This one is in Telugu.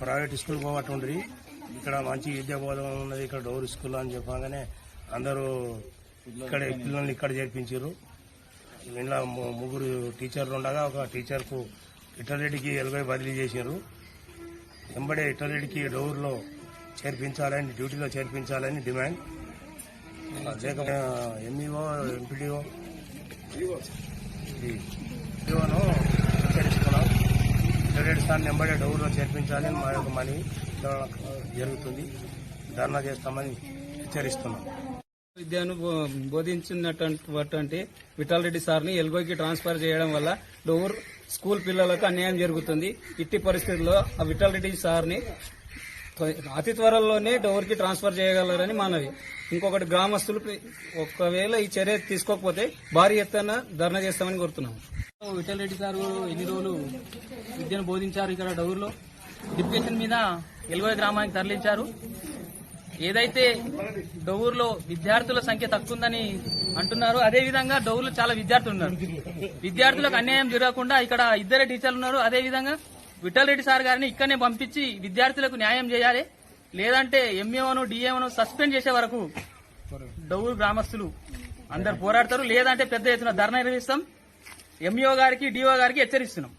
ప్రైవేట్ స్కూల్ పోవట్టుండ్రి ఇక్కడ మంచి విద్యా బోధన ఉన్నది ఇక్కడ డోర్ స్కూల్ అని చెప్పగానే అందరూ ఇక్కడ పిల్లల్ని ఇక్కడ చేర్పించారు. ఇంట్లో ము- ముగ్గురు టీచర్లు ఉండగా ఒక టీచర్కు ఇటరెడ్డికి ఎలుగై బదిలీ చేశారు. వెంబడే ఇటరెడ్డికి డోర్లో చేర్పించాలని డ్యూటీలో చేర్పించాలని డిమాండ్. లేకపోతే ఎంఈఓ ఎంపీడీఓ ఎంపీఓను పాకిస్తాన్ స్థానం డౌన్లో చేర్పించాలని మా యొక్క మనీ జరుగుతుంది. ధర్నా చేస్తామని హెచ్చరిస్తున్నాం. విద్యను బో- బోధించినటువంటి విఠల్ రెడ్డి సార్ని ఎల్గోకి ట్రాన్స్ఫర్ చేయడం వల్ల డోర్ స్కూల్ పిల్లలకు అన్యాయం జరుగుతుంది. ఇట్టి పరిస్థితుల్లో ఆ విఠల్ రెడ్డి సార్ని అతి త్వరలోనే డోర్కి ట్రాన్స్ఫర్ చేయగలరని మనవి. ఇంకొకటి గ్రామస్తులు ఒకవేళ ఈ చర్య తీసుకోకపోతే భారీ ఎత్తున ధర్నా చేస్తామని కోరుతున్నాం విఠల్ రెడ్డి సార్ ఎన్ని రోజులు విద్యను బోధించారు ఇక్కడ డౌర్లో? డిప్యుటేషన్ మీద ఎలుగోయ గ్రామానికి తరలించారు. ఏదైతే డౌర్లో విద్యార్థుల సంఖ్య తక్కువ ఉందని అంటున్నారు అదే విధంగా డౌర్లో చాలా విద్యార్థులు ఉన్నారు. విద్యార్థులకు అన్యాయం జరగకుండా ఇక్కడ ఇద్దరే టీచర్లు ఉన్నారు. అదే విఠలరెడ్డి రెడ్డి సార్ గారిని ఇక్కడనే పంపించి విద్యార్థులకు న్యాయం చేయాలి. లేదంటే ఎంఏఓను డిఏఓను సస్పెండ్ చేసే వరకు డౌరు గ్రామస్తులు అందరు పోరాడతారు. లేదంటే పెద్ద ఎత్తున ధర్నా నిర్వహిస్తాం. ఎంఈఓ గారికి డిఓ గారికి హెచ్చరిస్తున్నాం.